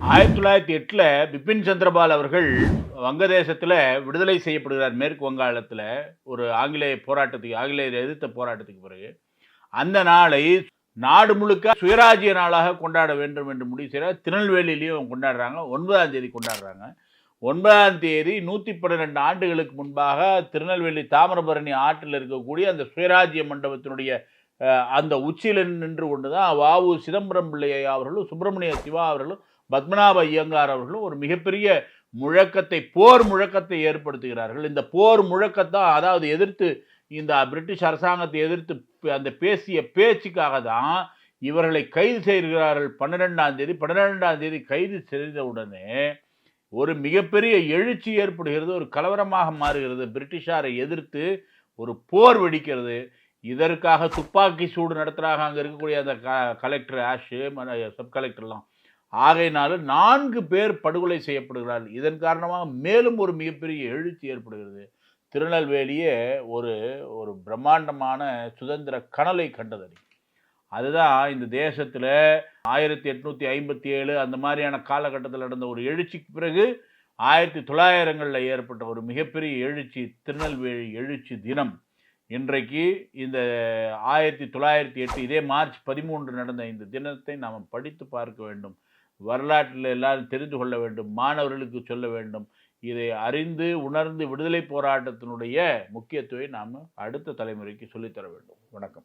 ஆயிரத்தி தொள்ளாயிரத்தி எட்டில் பிபின் சந்திரபால் அவர்கள் வங்கதேசத்தில் விடுதலை செய்யப்படுகிறார் மேற்கு வங்காளத்தில் ஒரு ஆங்கிலேய போராட்டத்துக்கு ஆங்கிலேயர் எதிர்த்த போராட்டத்துக்கு பிறகு. அந்த நாளை நாடு முழுக்க சுயராஜ்ய நாளாக கொண்டாட வேண்டும் என்று முடிவு செய்கிறார். திருநெல்வேலியிலையும் கொண்டாடுறாங்க. ஒன்பதாம் தேதி கொண்டாடுறாங்க. ஒன்பதாம் தேதி நூற்றி பன்னிரெண்டு ஆண்டுகளுக்கு முன்பாக திருநெல்வேலி தாமிரபரணி ஆற்றில் இருக்கக்கூடிய அந்த சுயராஜ்ய மண்டபத்தினுடைய அந்த உச்சியில் நின்று கொண்டு தான் வாவு சிதம்பரம் பிள்ளையை அவர்களும் சுப்பிரமணிய சிவா அவர்களும் பத்மநாப ஐயங்கார் அவர்களும் ஒரு மிகப்பெரிய முழக்கத்தை போர் முழக்கத்தை ஏற்படுத்துகிறார்கள். இந்த போர் முழக்கத்தான் அதாவது எதிர்த்து இந்த பிரிட்டிஷ் அரசாங்கத்தை எதிர்த்து பே- அந்த பேசிய பேச்சுக்காக தான் இவர்களை கைது செய்கிறார்கள். பன்னிரெண்டாம் தேதி பன்னிரெண்டாம் தேதி கைது செய்த உடனே ஒரு மிகப்பெரிய எழுச்சி ஏற்படுகிறது ஒரு கலவரமாக மாறுகிறது. பிரிட்டிஷாரை எதிர்த்து ஒரு போர் வெடிக்கிறது. இதற்காக துப்பாக்கி சூடு நடத்துகிறாங்க அங்கே இருக்கக்கூடிய அந்த க கலெக்டர் ஆஷு சப் கலெக்டர்லாம் ஆகையினாலும் நான்கு பேர் படுகொலை செய்யப்படுகிறார்கள். இதன் காரணமாக மேலும் ஒரு மிகப்பெரிய எழுச்சி ஏற்படுகிறது. திருநெல்வேலியே ஒரு ஒரு பிரம்மாண்டமான சுதந்திர கனலை கண்டதடி அதுதான் இந்த தேசத்தில் ஆயிரத்தி எட்நூற்றி ஐம்பத்தி ஏழு அந்த மாதிரியான காலகட்டத்தில் நடந்த ஒரு எழுச்சிக்கு பிறகு ஆயிரத்தி தொள்ளாயிரங்களில் ஏற்பட்ட ஒரு மிகப்பெரிய எழுச்சி திருநெல்வேலி எழுச்சி தினம். இன்றைக்கு இந்த ஆயிரத்தி தொள்ளாயிரத்தி எட்டு இதே மார்ச் பதிமூன்று நடந்த இந்த தினத்தை நாம் படித்து பார்க்க வேண்டும். வரலாற்றில் எல்லாரும் தெரிந்து கொள்ள வேண்டும். மாணவர்களுக்கு சொல்ல வேண்டும். இதை அறிந்து உணர்ந்து விடுதலை போராட்டத்தினுடைய முக்கியத்துவை நாம் அடுத்த தலைமுறைக்கு சொல்லித்தர வேண்டும். வணக்கம்.